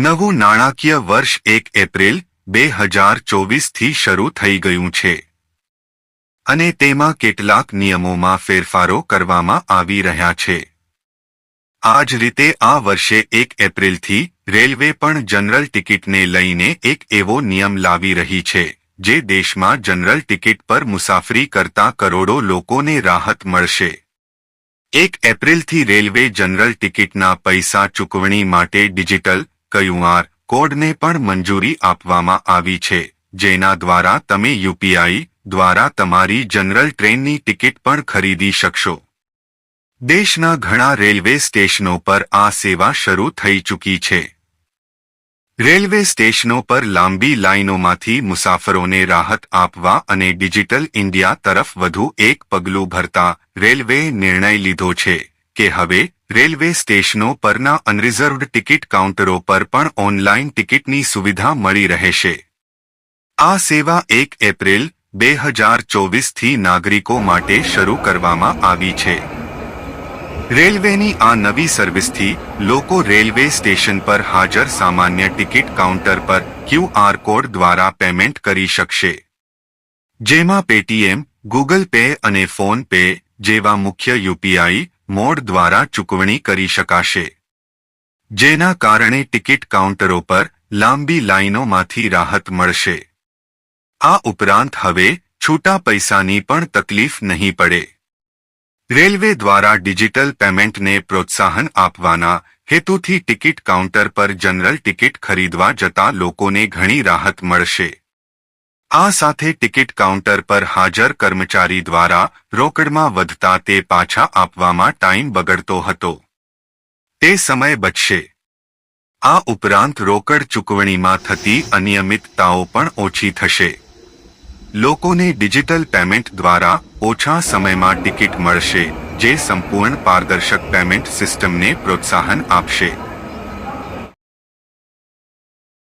નવું નાણાકીય વર્ષ એક એપ્રિલ, બે હજાર ચોવીસથી શરૂ થઈ ગયું છે. અને તેમાં કેટલાક નિયમોમાં ફેરફારો કરવામાં આવી રહ્યા છે. આ જ રીતે આ વર્ષે એક એપ્રિલથી રેલવે પણ જનરલ ટિકિટને લઈને એક એવો નિયમ લાવી રહી છે, જે દેશમાં જનરલ ટિકિટ પર મુસાફરી કરતા કરોડો લોકોને રાહત મળશે. એક એપ્રિલથી રેલવે જનરલ ટિકિટના પૈસા ચૂકવણી માટે ડિજિટલ ક્યુઆર કોડને પણ મંજૂરી આપવામાં આવી છે. જેના દ્વારા તમે યુપીઆઈ દ્વારા તમારી જનરલ ટ્રેનની ટિકિટ પણ ખરીદી શકશો. દેશના ઘણા રેલવે સ્ટેશનો પર આ સેવા શરૂ થઈ ચૂકી છે. રેલવે સ્ટેશનો પર લાંબી લાઇનોમાંથી મુસાફરોને રાહત આપવા અને ડિજિટલ ઇન્ડિયા તરફ વધુ એક પગલું ભરતા રેલવેએ નિર્ણય લીધો છે. કે હવે રેલવે સ્ટેશનો પરના અનરિઝર્વડ ટિકિટ કાઉન્ટરો પર પણ ઓનલાઈન ટિકિટની સુવિધા મળી રહેશે. આ સેવા એક એપ્રિલ, બે હજાર ચોવીસથી નાગરિકો માટે શરૂ કરવામાં આવી છે. રેલવેની આ નવી સર્વિસથી લોકો રેલવે સ્ટેશન પર હાજર સામાન્ય ટિકિટ કાઉન્ટર પર ક્યુઆર કોડ દ્વારા પેમેન્ટ કરી શકશે. જેમાં પેટીએમ, ગૂગલ પે અને ફોન પે જેવા મુખ્ય યુપીઆઈ મોડ દ્વારા ચૂકવણી કરી શકાશે. જેના કારણે ટિકિટ કાઉન્ટરો પર લાંબી લાઇનોમાંથી રાહત મળશે. આ ઉપરાંત હવે છૂટા પૈસાની પણ તકલીફ નહીં પડે. રેલવે દ્વારા ડિજિટલ પેમેન્ટને પ્રોત્સાહન આપવાના હેતુથી ટિકિટ કાઉન્ટર પર જનરલ ટિકિટ ખરીદવા જતા લોકોને ઘણી રાહત મળશે. આ સાથે ટિકિટ કાઉન્ટર પર હાજર કર્મચારી દ્વારા રોકડમાં વધતા તે પાછા આપવામાં ટાઈમ બગડતો હતો. તે સમય બચશે. આ ઉપરાંત રોકડ ચૂકવણીમાં થતી અનિયમિતતાઓ પણ ઓછી થશે. લોકોને ડિજિટલ પેમેન્ટ દ્વારા ઓછા સમયમાં ટિકિટ મળશે, જે સંપૂર્ણ પારદર્શક પેમેન્ટ સિસ્ટમને પ્રોત્સાહન આપશે.